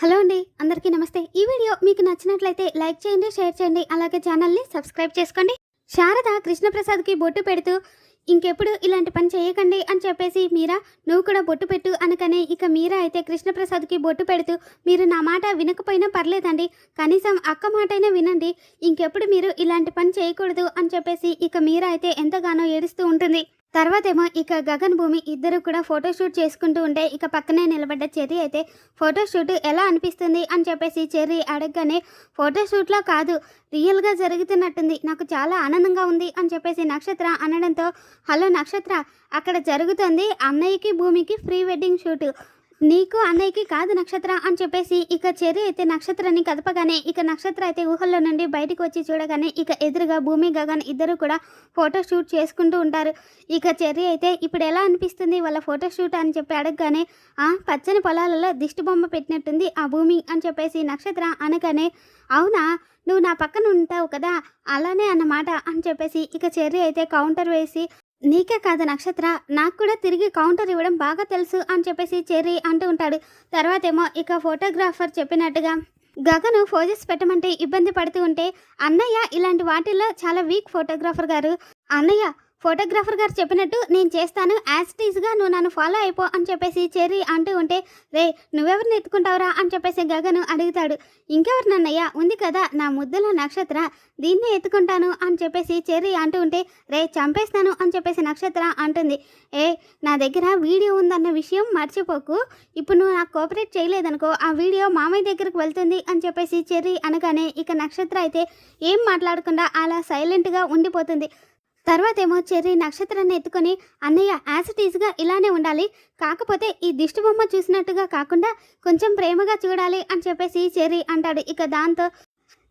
Hello అండి అందరికీ నమస్తే. ఈ వీడియో మీకు నచ్చినట్లయితే లైక్ చేయండి షేర్ చేయండి అలాగే ఛానల్ని సబ్స్క్రైబ్ చేసుకోండి. శారద కృష్ణప్రసాద్కి బొట్టు పెడుతూ ఇంకెప్పుడు ఇలాంటి పని చేయకండి అని చెప్పేసి మీరా నువ్వు కూడా బొట్టు పెట్టు అనకనే ఇక మీరా అయితే కృష్ణప్రసాద్కి బొట్టు పెడుతూ మీరు నా మాట వినకపోయినా పర్లేదండి. కనీసం అక్క మాటైనా వినండి. ఇంకెప్పుడు మీరు ఇలాంటి పని చేయకూడదు అని చెప్పేసి ఇక మీరా అయితే ఎంతగానో ఏడుస్తూ ఉంటుంది. తర్వాతేమో ఇక గగన్ భూమి ఇద్దరు కూడా ఫోటోషూట్ చేసుకుంటూ ఉంటే ఇక పక్కనే నిలబడ్డ చెర్రీ అయితే ఫోటోషూట్ ఎలా అనిపిస్తుంది అని చెప్పేసి చెర్రీ అడగగానే ఫోటోషూట్లో కాదు రియల్గా జరుగుతున్నట్టుంది నాకు చాలా ఆనందంగా ఉంది అని చెప్పేసి నక్షత్ర అనడంతో హలో నక్షత్ర అక్కడ జరుగుతుంది అన్నయ్యకి భూమికి ప్రీ వెడ్డింగ్ షూట్ నీకు అన్నయ్యకి కాదు నక్షత్ర అని చెప్పేసి ఇక చెర్రీ అయితే నక్షత్రాన్ని కదపగానే ఇక నక్షత్ర అయితే ఊహల్లో నుండి బయటకు వచ్చి చూడగానే ఇక ఎదురుగా భూమి గగన్ ఇద్దరు కూడా ఫోటో షూట్ చేసుకుంటూ ఉంటారు. ఇక చెర్రీ అయితే ఇప్పుడు ఎలా అనిపిస్తుంది వాళ్ళ ఫోటో షూట్ అని చెప్పి అడగగానే ఆ పచ్చని పొలాలలో దిష్టి బొమ్మ పెట్టినట్టుంది ఆ భూమి అని చెప్పేసి నక్షత్ర అనగానే అవునా నువ్వు నా పక్కన ఉంటావు కదా అలానే అన్నమాట అని చెప్పేసి ఇక చెర్రీ అయితే కౌంటర్ వేసి నీకే కాదు నక్షత్ర నాకు కూడా తిరిగి కౌంటర్ ఇవ్వడం బాగా తెలుసు అని చెప్పేసి చెర్రీ అంటూ ఉంటాడు. తర్వాతేమో ఇక ఫోటోగ్రాఫర్ చెప్పినట్టుగా గగను ఫోజెస్ పెట్టమంటే ఇబ్బంది పడుతూ ఉంటే అన్నయ్య ఇలాంటి వాటిల్లో చాలా వీక్ ఫోటోగ్రాఫర్ గారు. అన్నయ్య ఫోటోగ్రాఫర్ గారు చెప్పినట్టు నేను చేస్తాను యాజ్ టీజ్గా నువ్వు నన్ను ఫాలో అయిపో అని చెప్పేసి చెర్రీ అంటూ ఉంటే రే నువ్వెవరిని ఎత్తుకుంటావురా? అని చెప్పేసి గగను అడుగుతాడు. ఇంకెవరు నన్నయ్య? ఉంది కదా నా ముద్దుల నక్షత్ర దీన్నే ఎత్తుకుంటాను అని చెప్పేసి చెర్రీ అంటూ ఉంటే రే చంపేస్తాను అని చెప్పేసి నక్షత్ర అంటుంది. ఏ నా దగ్గర వీడియో ఉందన్న విషయం మర్చిపోకు. ఇప్పుడు నువ్వు నాకు కోఆపరేట్ చేయలేదనుకో ఆ వీడియో మామయ్య దగ్గరకు వెళ్తుంది అని చెప్పేసి చెర్రీ అనగానే ఇక నక్షత్ర అయితే ఏం మాట్లాడకుండా అలా సైలెంట్గా ఉండిపోతుంది. తర్వాత ఏమో చెర్రీ నక్షత్రాన్ని ఎత్తుకొని అన్నయ్య యాసిటీస్గా ఇలానే ఉండాలి. కాకపోతే ఈ దిష్టి బొమ్మ చూసినట్టుగా కాకుండా కొంచెం ప్రేమగా చూడాలి అని చెప్పేసి చెర్రీ అంటాడు. ఇక దాంతో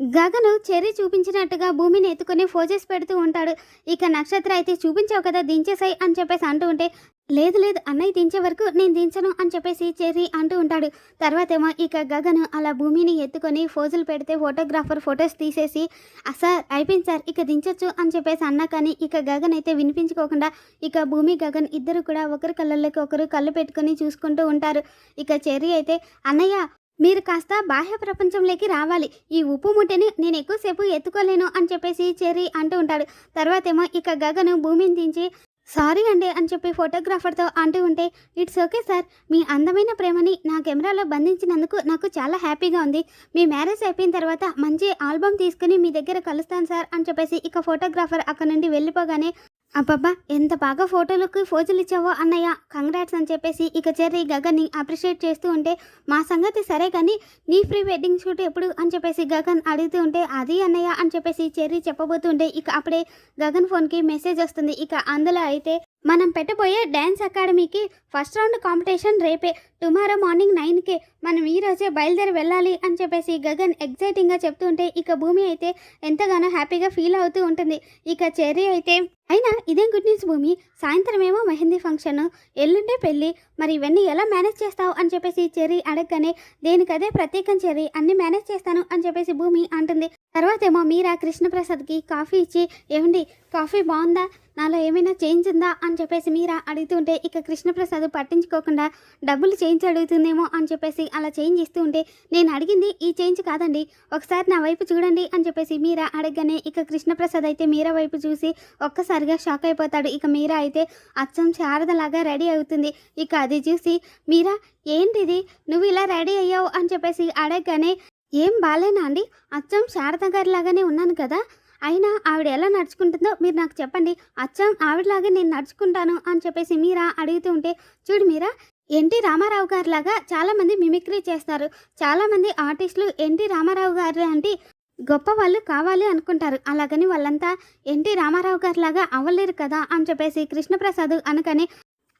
గగను చెర్రీ చూపించినట్టుగా భూమిని ఎత్తుకొని ఫోజెస్ పెడుతూ ఉంటాడు. ఇక నక్షత్ర అయితే చూపించావు కదా దించేసాయి అని చెప్పేసి అంటూ ఉంటే లేదు లేదు అన్నయ్య దించే వరకు నేను దించను అని చెప్పేసి చెర్రీ అంటూ ఉంటాడు. తర్వాతేమో ఇక గగను అలా భూమిని ఎత్తుకొని ఫోజులు పెడితే ఫోటోగ్రాఫర్ ఫొటోస్ తీసేసి "ఆ, సార్ అయిపోయింది సార్ ఇక దించొచ్చు అని చెప్పేసి అన్నా కానీ ఇక గగన్ అయితే వినిపించుకోకుండా ఇక భూమి గగన్ ఇద్దరు కూడా ఒకరి కళ్ళల్లోకి ఒకరు కళ్ళు పెట్టుకొని చూసుకుంటూ ఉంటారు. ఇక చెర్రీ అయితే అన్నయ్య మీరు కాస్త బాహ్య ప్రపంచంలోకి రావాలి. ఈ ఉప్పు ముట్టెని నేను ఎక్కువసేపు ఎత్తుకోలేను అని చెప్పేసి చెర్రీ అంటూ ఉంటాడు. తర్వాతేమో ఇక గగను భూమిని దించి సారీ అండి అని చెప్పి ఫోటోగ్రాఫర్తో అంటూ ఉంటే ఇట్స్ ఓకే సార్. మీ అందమైన ప్రేమని నా కెమెరాలో బంధించినందుకు నాకు చాలా హ్యాపీగా ఉంది. మీ మ్యారేజ్ అయిపోయిన తర్వాత మంచి ఆల్బమ్ తీసుకుని మీ దగ్గర కలుస్తాను సార్ అని చెప్పేసి ఇక ఫోటోగ్రాఫర్ అక్కడ నుండి వెళ్ళిపోగానే అబ్బబ్బా ఎంత బాగా ఫోటోలకు ఫోజులు ఇచ్చావో అన్నయ్య. కంగ్రాట్స్ అని చెప్పేసి ఇక చెర్రీ గగన్ని అప్రిషియేట్ చేస్తూ ఉంటే మా సంగతి సరే కానీ నీ ప్రీ వెడ్డింగ్ షూట్ ఎప్పుడు? అని చెప్పేసి గగన్ అడుగుతూ ఉంటే అది అన్నయ్య అని చెప్పేసి చెర్రీ చెప్పబోతుంటే ఇక అప్పుడే గగన్ ఫోన్కి మెసేజ్ వస్తుంది. ఇక అందులో అయితే మనం పెట్టబోయే డ్యాన్స్ అకాడమీకి ఫస్ట్ రౌండ్ కాంపిటీషన్ రేపే. టుమారో మార్నింగ్ నైన్కే మనం ఈ రోజే బయలుదేరి వెళ్ళాలి అని చెప్పేసి గగన్ ఎగ్జైటింగ్గా చెప్తూ ఉంటే ఇక భూమి అయితే ఎంతగానో హ్యాపీగా ఫీల్ అవుతూ ఉంటుంది. ఇక చెర్రీ అయితే అయినా ఇదేం గుడ్ న్యూస్ భూమి సాయంత్రం ఏమో మెహందీ ఫంక్షన్ ఎల్లుండే పెళ్ళి మరి ఇవన్నీ ఎలా మేనేజ్ చేస్తావు అని చెప్పేసి చెర్రీ అడగగానే దేనికదే ప్రత్యేకం చెర్రీ అన్ని మేనేజ్ చేస్తాను అని చెప్పేసి భూమి అంటుంది. తర్వాతేమో మీరా కృష్ణప్రసాద్కి కాఫీ ఇచ్చి ఏమండి కాఫీ బాగుందా? నాలో ఏమైనా చేంజ్ ఉందా అని చెప్పేసి మీరా అడుగుతుంటే ఇక కృష్ణప్రసాద్ పట్టించుకోకుండా డబ్బులు చేంజ్ అడుగుతుందేమో అని చెప్పేసి అలా చేంజ్ ఇస్తూ ఉంటే నేను అడిగింది ఈ చేంజ్ కాదండి. ఒకసారి నా వైపు చూడండి అని చెప్పేసి మీరా అడగగానే ఇక కృష్ణప్రసాద్ అయితే మీరా వైపు చూసి ఒక్కసారిగా షాక్ అయిపోతాడు. ఇక మీరా అయితే అచ్చం శారదలాగా రెడీ అవుతుంది. ఇక అది చూసి మీరా ఏంటిది నువ్వు ఇలా రెడీ అయ్యావు? అని చెప్పేసి అడగగానే ఏం బాలేనా అండి? అచ్చం శారద గారి లాగానే ఉన్నాను కదా? అయినా ఆవిడ ఎలా నడుచుకుంటుందో మీరు నాకు చెప్పండి. అచ్చం ఆవిడలాగే నేను నడుచుకుంటాను అని చెప్పేసి మీరా అడుగుతూ ఉంటే చూడు మీరా ఎన్టీ రామారావు గారి లాగా చాలామంది మిమిక్రీ చేస్తారు. చాలామంది ఆర్టిస్టులు ఎన్టీ రామారావు గారు అంటే గొప్ప వాళ్ళు కావాలి అనుకుంటారు. అలాగని వాళ్ళంతా ఎన్టీ రామారావు గారి లాగా అవ్వలేరు కదా అని చెప్పేసి కృష్ణప్రసాద్ అనకని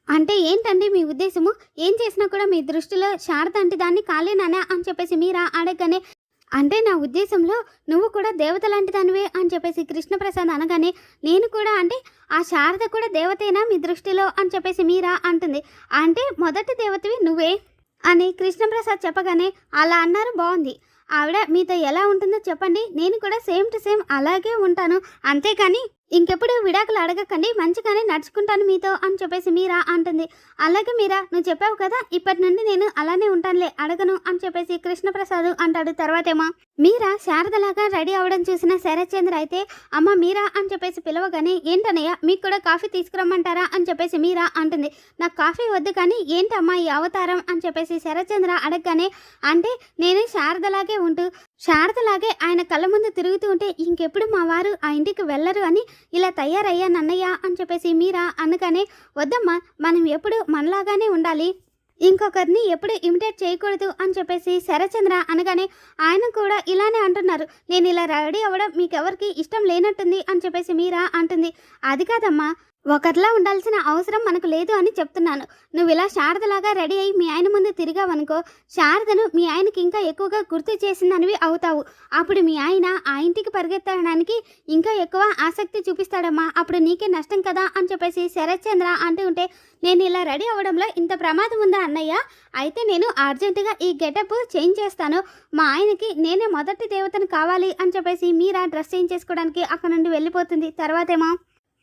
అంటే ఏంటండి మీ ఉద్దేశము? ఏం చేసినా కూడా మీ దృష్టిలో శారద అంటే దాన్ని కాలేనానా అని చెప్పేసి మీరా అడగనే అంటే నా ఉద్దేశంలో నువ్వు కూడా దేవత లాంటి దానివే అని చెప్పేసి కృష్ణప్రసాద్ అనగానే నేను కూడా అంటే ఆ శారద కూడా దేవతేనా మీ దృష్టిలో అని చెప్పేసి మీరా అంటుంది. అంటే మొదటి దేవతవి నువ్వే అని కృష్ణప్రసాద్ చెప్పగానే అలా అన్నారు బాగుంది. ఆవిడ మీతో ఎలా ఉంటుందో చెప్పండి. నేను కూడా సేమ్ టు సేమ్ అలాగే ఉంటాను. అంతేకాని ఇంకెప్పుడు విడాకులు అడగకండి మంచిగానే నడుచుకుంటాను మీతో అని చెప్పేసి మీరా అంటుంది. అలాగే మీరా నువ్వు చెప్పావు కదా ఇప్పటి నుండి నేను అలానే ఉంటానులే అడగను అని చెప్పేసి కృష్ణప్రసాద్ అంటాడు. తర్వాతేమో మీరా శారదలాగా రెడీ అవడం చూసిన శరత్చంద్ర అయితే అమ్మ మీరా అని చెప్పేసి పిలవగానే ఏంటనయ్య మీకు కూడా కాఫీ తీసుకురమ్మంటారా? అని చెప్పేసి మీరా అంటుంది. నాకు కాఫీ వద్దు కానీ ఏంటమ్మా ఈ అవతారం? అని చెప్పేసి శరత్చంద్ర అడగగానే అంటే నేను శారదలాగే ఉంటూ శారదలాగే ఆయన కళ్ళ ముందు తిరుగుతూ ఉంటే ఇంకెప్పుడు మా వారు ఆ ఇంటికి వెళ్ళరు అని ఇలా తయారయ్యా నన్నయ్య అని చెప్పేసి మీరా అనగానే వద్దమ్మా మనం ఎప్పుడు మనలాగానే ఉండాలి. ఇంకొకరిని ఎప్పుడు ఇమిటేట్ చేయకూడదు అని చెప్పేసి శరచంద్ర అనగానే ఆయన కూడా ఇలానే అంటున్నారు. నేను ఇలా రెడీ అవ్వడం మీకెవరికి ఇష్టం లేనట్టుంది అని చెప్పేసి మీరా అంటుంది. అది కాదమ్మా. ఒకరిలా ఉండాల్సిన అవసరం మనకు లేదు అని చెప్తున్నాను. నువ్వు ఇలా శారదలాగా రెడీ అయ్యి మీ ఆయన ముందు తిరిగావనుకో శారదను మీ ఆయనకి ఇంకా ఎక్కువగా గుర్తు చేసిందనివి అవుతావు. అప్పుడు మీ ఆయన ఆ ఇంటికి పరిగెత్తడానికి ఇంకా ఎక్కువ ఆసక్తి చూపిస్తాడమ్మా. అప్పుడు నీకే నష్టం కదా అని చెప్పేసి శరత్చంద్ర అంటూ ఉంటే నేను ఇలా రెడీ అవ్వడంలో ఇంత ప్రమాదం ఉందా అన్నయ్య? అయితే నేను అర్జెంటుగా ఈ గెటప్ చేంజ్ చేస్తాను. మా ఆయనకి నేనే మొదటి దేవతను కావాలి అని చెప్పేసి మీరా డ్రెస్ చేంజ్ చేసుకోవడానికి అక్కడ నుండి వెళ్ళిపోతుంది. తర్వాతేమో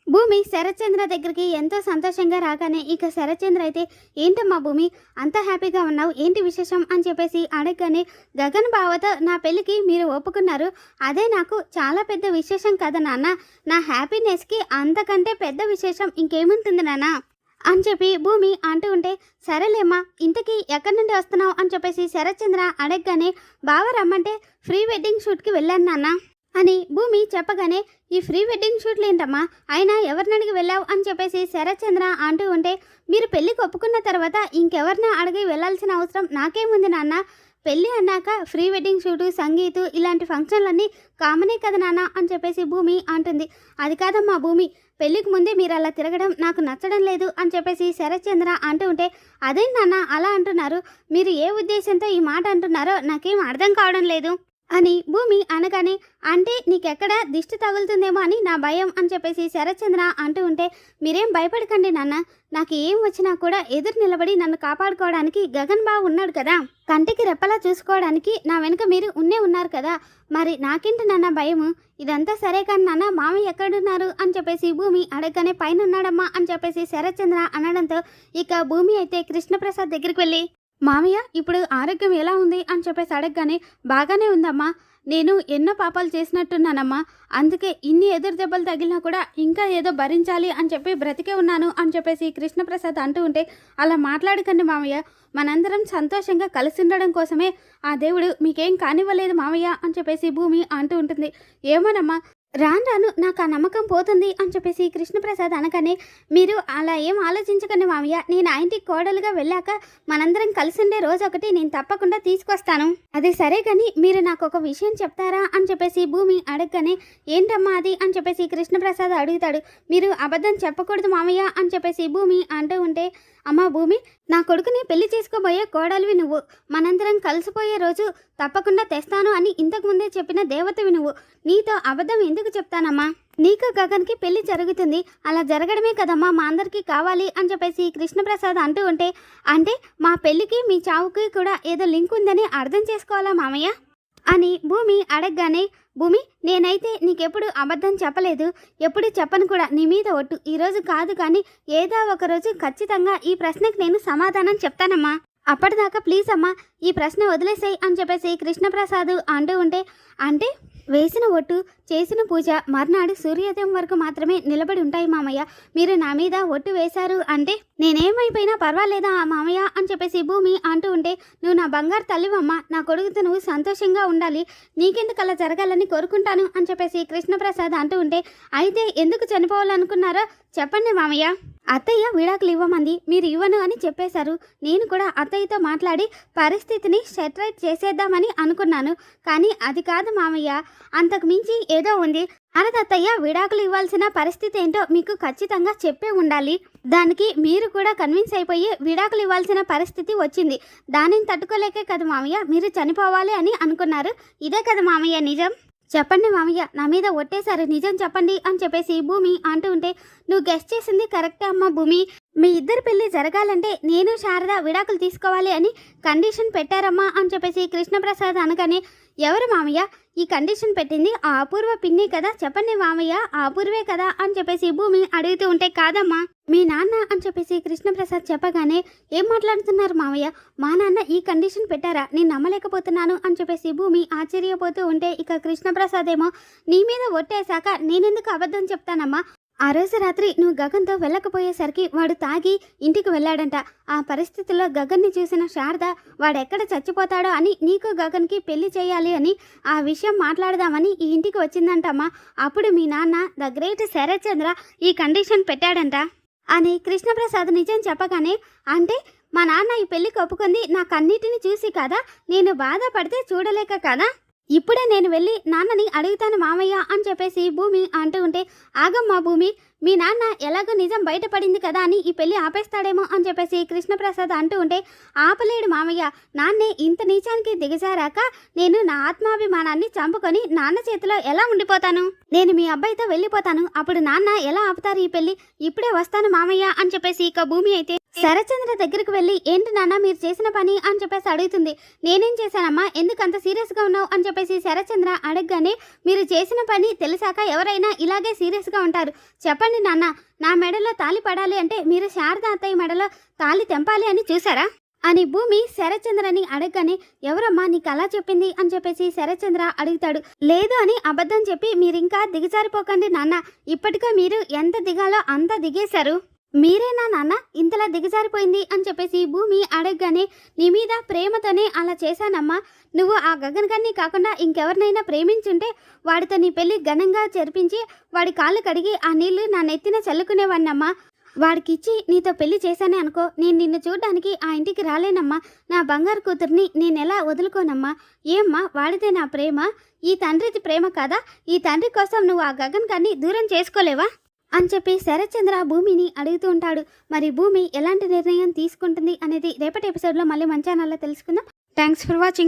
భూమి శరత్చంద్ర దగ్గరికి ఎంతో సంతోషంగా రాగానే ఇక శరత్చంద్ర అయితే ఏంటమ్మా భూమి అంత హ్యాపీగా ఉన్నావు ఏంటి విశేషం? అని చెప్పేసి అడగగానే గగన్ బావతో నా పెళ్ళికి మీరు ఒప్పుకున్నారు. అదే నాకు చాలా పెద్ద విశేషం కదా నాన్న. నా హ్యాపీనెస్కి అంతకంటే పెద్ద విశేషం ఇంకేముంటుంది నాన్న? అని చెప్పి భూమి అంటూ ఉంటే సరేలేమ్మా ఇంతకీ ఎక్కడి నుండి వస్తున్నావు? అని చెప్పేసి శరత్చంద్ర అడగగానే బావ రమ్మంటే ఫ్రీ వెడ్డింగ్ షూట్కి వెళ్ళాను నాన్న. అని భూమి చెప్పగానే ఈ ఫ్రీ వెడ్డింగ్ షూట్లు ఏంటమ్మా? అయినా ఎవరినడిగి వెళ్ళావు? అని చెప్పేసి శరత్చంద్ర అంటూ ఉంటే మీరు పెళ్ళికి ఒప్పుకున్న తర్వాత ఇంకెవరిని అడిగి వెళ్ళాల్సిన అవసరం నాకేముంది నాన్న? పెళ్ళి అన్నాక ఫ్రీ వెడ్డింగ్ షూటు సంగీతు ఇలాంటి ఫంక్షన్లన్నీ కామనే కదా నాన్న? అని చెప్పేసి భూమి అంటుంది. అది కాదమ్మా భూమి. పెళ్ళికి ముందే మీరు అలా తిరగడం నాకు నచ్చడం లేదు. అని చెప్పేసి శరత్చంద్ర అంటూ ఉంటే అదే నాన్న? అలా అంటున్నారు. మీరు ఏ ఉద్దేశంతో ఈ మాట అంటున్నారో నాకేం అర్థం కావడం లేదు. అని భూమి అనగానే అంటే నీకెక్కడ దిష్టి తగులుతుందేమో అని నా భయం అని చెప్పేసి శరత్చంద్ర అంటూ ఉంటే మీరేం భయపడకండి నాన్న. నాకు ఏం వచ్చినా కూడా ఎదురు నిలబడి నన్ను కాపాడుకోవడానికి గగన్ బాబు ఉన్నాడు కదా. కంటికి రెప్పలా చూసుకోవడానికి నా వెనుక మీరు ఉన్నే ఉన్నారు కదా. మరి నాకేంటి నాన్న భయము? ఇదంతా సరే కానీ నాన్న మామయ్య ఎక్కడున్నారు? అని చెప్పేసి భూమి అడగగానే పైన ఉన్నాడమ్మా అని చెప్పేసి శరత్చంద్ర అనడంతో ఇక భూమి అయితే కృష్ణప్రసాద్ దగ్గరికి వెళ్ళి మామయ్య ఇప్పుడు ఆరోగ్యం ఎలా ఉంది? అని చెప్పేసి అడగగానే బాగానే ఉందమ్మా. నేను ఎన్నో పాపాలు చేసినట్టున్నానమ్మా. అందుకే ఇన్ని ఎదురు దెబ్బలు తగిలినా కూడా ఇంకా ఏదో భరించాలి అని చెప్పి బ్రతికే ఉన్నాను అని చెప్పేసి కృష్ణప్రసాద్ అంటూ ఉంటే అలా మాట్లాడకండి మామయ్య. మనందరం సంతోషంగా కలిసి ఉండడం కోసమే ఆ దేవుడు మీకేం కానివ్వలేదు మామయ్య అని చెప్పేసి భూమి అంటూ ఉంటుంది. ఏమోనమ్మా రాను రాను నాకు ఆ నమ్మకం పోతుంది అని చెప్పేసి కృష్ణప్రసాద్ అనగానే మీరు అలా ఏం ఆలోచించకండి మామయ్య. నేను ఆ ఇంటికి కోడలుగా వెళ్ళాక మనందరం కలిసి ఉండే రోజు ఒకటి నేను తప్పకుండా తీసుకొస్తాను. అది సరే కానీ మీరు నాకు ఒక విషయం చెప్తారా? అని చెప్పేసి భూమి అడగగానే ఏంటమ్మా అది? అని చెప్పేసి కృష్ణప్రసాద్ అడుగుతాడు. మీరు అబద్ధం చెప్పకూడదు మామయ్య. అని చెప్పేసి భూమి అంటూ ఉంటే అమ్మా భూమి నా కొడుకుని పెళ్ళి చేసుకోబోయే కోడలివి నువ్వు. మనందరం కలిసిపోయే రోజు తప్పకుండా తెస్తాను అని ఇంతకు ముందే చెప్పిన దేవతవి నువ్వు. నీతో అబద్ధం ఎందుకు చెప్తానమ్మా? నీకు గగన్కి పెళ్ళి జరుగుతుంది. అలా జరగడమే కదమ్మా మా అందరికీ కావాలి అని చెప్పేసి కృష్ణప్రసాద్ అంటూ ఉంటే అంటే మా పెళ్ళికి మీ చావుకి కూడా ఏదో లింక్ ఉందని అర్థం చేసుకోవాలా మామయ్య? అని భూమి అడగగానే భూమి నేనైతే నీకెప్పుడు అబద్ధం చెప్పలేదు. ఎప్పుడు చెప్పను కూడా. నీ మీద ఒట్టు. ఈరోజు కాదు కానీ ఏదో ఒక రోజు ఖచ్చితంగా ఈ ప్రశ్నకి నేను సమాధానం చెప్తానమ్మా. అప్పటిదాకా ప్లీజ్ అమ్మా ఈ ప్రశ్న వదిలేసాయి అని చెప్పేసి కృష్ణప్రసాద్ అంటూ ఉంటే అంటే వేసిన ఒట్టు చేసిన పూజ మర్నాడు సూర్యోదయం వరకు మాత్రమే నిలబడి ఉంటాయి మామయ్య. మీరు నా మీద ఒట్టు వేశారు అంటే నేనేమైపోయినా పర్వాలేదా మామయ్య అని చెప్పేసి భూమి అంటూ ఉంటే నువ్వు నా బంగారు తల్లివమ్మ నా కొడుకుతో నువ్వు సంతోషంగా ఉండాలి. నీకెందుకు అలా జరగాలని కోరుకుంటాను? అని చెప్పేసి కృష్ణప్రసాద్ అంటూ ఉంటే అయితే ఎందుకు చనిపోవాలనుకున్నారో చెప్పండి మామయ్య. అత్తయ్య విడాకులు ఇవ్వమంది మీరు ఇవ్వను అని చెప్పేశారు. నేను కూడా అత్తయ్యతో మాట్లాడి పరిస్థితిని సెటరైట్ చేసేద్దామని అనుకున్నాను. కానీ అది కాదు మామయ్య. అంతకు మించి ఏదో ఉంది. అత్తయ్య విడాకులు ఇవ్వాల్సిన పరిస్థితి ఏంటో మీకు ఖచ్చితంగా చెప్పే ఉండాలి. దానికి మీరు కూడా కన్విన్స్ అయిపోయి విడాకులు ఇవ్వాల్సిన పరిస్థితి వచ్చింది. దానిని తట్టుకోలేకే కదా మామయ్య మీరు చనిపోవాలి అని అనుకున్నారు. ఇదే కదా మామయ్య నిజం? చెప్పండి మామయ్య నా మీద ఒట్టేశారు. నిజం చెప్పండి అని చెప్పేసి భూమి అంటూ ఉంటే నువ్వు గెస్ట్ చేసింది కరెక్టే అమ్మా భూమి. మీ ఇద్దరు పెళ్ళి జరగాలంటే నేను శారద విడాకులు తీసుకోవాలి అని కండిషన్ పెట్టారమ్మా అని చెప్పేసి కృష్ణప్రసాద్ అనగానే ఎవరు మామయ్య? ఈ కండిషన్ పెట్టింది. ఆ అపూర్వ పిన్ని కదా? చెప్పండి మామయ్య ఆ అపూర్వే కదా? అని చెప్పేసి భూమి అడుగుతూ ఉంటే కాదమ్మా మీ నాన్న అని చెప్పేసి కృష్ణప్రసాద్ చెప్పగానే ఏం మాట్లాడుతున్నారు మామయ్య? మా నాన్న ఈ కండిషన్ పెట్టారా? నేను నమ్మలేకపోతున్నాను అని చెప్పేసి భూమి ఆశ్చర్యపోతూ ఉంటే ఇక కృష్ణప్రసాద్ ఏమో నీ మీద ఒట్టేశాక నేనెందుకు అబద్ధం చెప్తానమ్మా? ఆ రోజు రాత్రి నువ్వు గగన్తో వెళ్ళకపోయేసరికి వాడు తాగి ఇంటికి వెళ్ళాడంట. ఆ పరిస్థితుల్లో గగన్ని చూసిన శారద వాడెక్కడ చచ్చిపోతాడో అని నీకు గగన్కి పెళ్ళి చేయాలి అని ఆ విషయం మాట్లాడదామని ఈ ఇంటికి వచ్చిందంటమ్మా. అప్పుడు మీ నాన్న ద గ్రేట్ శరత్చంద్ర ఈ కండిషన్ పెట్టాడంట. అని కృష్ణప్రసాద్ నిజం చెప్పగానే అంటే మా నాన్న ఈ పెళ్ళికి ఒప్పుకుంది నాకన్నిటిని చూసి కదా నేను బాధపడితే చూడలేక కదా? ఇప్పుడే నేను వెళ్ళి నాన్నని అడుగుతాను మామయ్య అని చెప్పేసి భూమి అంటూ ఉంటే ఆగమ్మా భూమి మీ నాన్న ఎలాగో నిజం బయటపడింది కదా అని ఈ పెళ్ళి ఆపేస్తాడేమో అని చెప్పేసి కృష్ణప్రసాద్ అంటూ ఉంటే ఆపలేడు మామయ్య. నాన్నే ఇంత నీచానికి దిగజారాక నేను నా ఆత్మాభిమానాన్ని చంపుకొని నాన్న చేతిలో ఎలా ఉండిపోతాను? నేను మీ అబ్బాయితో వెళ్ళిపోతాను. అప్పుడు నాన్న ఎలా ఆపుతారు ఈ పెళ్ళి ఇప్పుడే వస్తాను మామయ్య అని చెప్పేసి ఇక భూమి అయితే శరచంద్ర దగ్గరికి వెళ్ళి ఏంటి నాన్న మీరు చేసిన పని? అని చెప్పేసి అడుగుతుంది. నేనేం చేశానమ్మా? ఎందుకు అంత సీరియస్గా ఉన్నావు? అని చెప్పేసి శరచంద్ర అడగగానే మీరు చేసిన పని తెలిసాక ఎవరైనా ఇలాగే సీరియస్గా ఉంటారు. చెప్పండి చెప్పండి నాన్న నా మెడలో తాలి పడాలి అంటే మీరు శారద అత్తయ్య మెడలో తాలి తెంపాలి అని చూసారా అని భూమి శరచంద్రని అడగగానే ఎవరమ్మా నీకు అలా చెప్పింది? అని చెప్పేసి శరచంద్ర అడుగుతాడు. లేదు అని అబద్ధం చెప్పి మీరింకా దిగజారిపోకండి నాన్న. ఇప్పటికే మీరు ఎంత దిగాలో అంత దిగేశారు. మీరేనా నాన్న? ఇంతలా దిగజారిపోయింది అని చెప్పేసి భూమి అడగగానే నీ మీద ప్రేమతోనే అలా చేశానమ్మా. నువ్వు ఆ గగన్ గారిని కాకుండా ఇంకెవరినైనా ప్రేమించుంటే వాడితో నీ పెళ్ళి ఘనంగా జరిపించి వాడి కాళ్ళు కడిగి ఆ నీళ్ళు నా నెత్తిన చల్లుకునేవాడినమ్మా. వాడికిచ్చి నీతో పెళ్ళి చేశానే అనుకో. నేను నిన్ను చూడడానికి ఆ ఇంటికి రాలేనమ్మా. నా బంగారు కూతుర్ని నేను ఎలా వదులుకోనమ్మా? ఏమ్మా వాడితే నా ప్రేమ? ఈ తండ్రిది ప్రేమ కదా? ఈ తండ్రి కోసం నువ్వు ఆ గగన్ గారిని దూరం చేసుకోలేవా? అని చెప్పి శరత్చంద్ర భూమిని అడుగుతూ ఉంటాడు. మరి భూమి ఎలాంటి నిర్ణయం తీసుకుంటుంది అనేది రేపటి ఎపిసోడ్లో మళ్ళీ మంచి ఛానల్లో తెలుసుకుందాం. Thanks for watching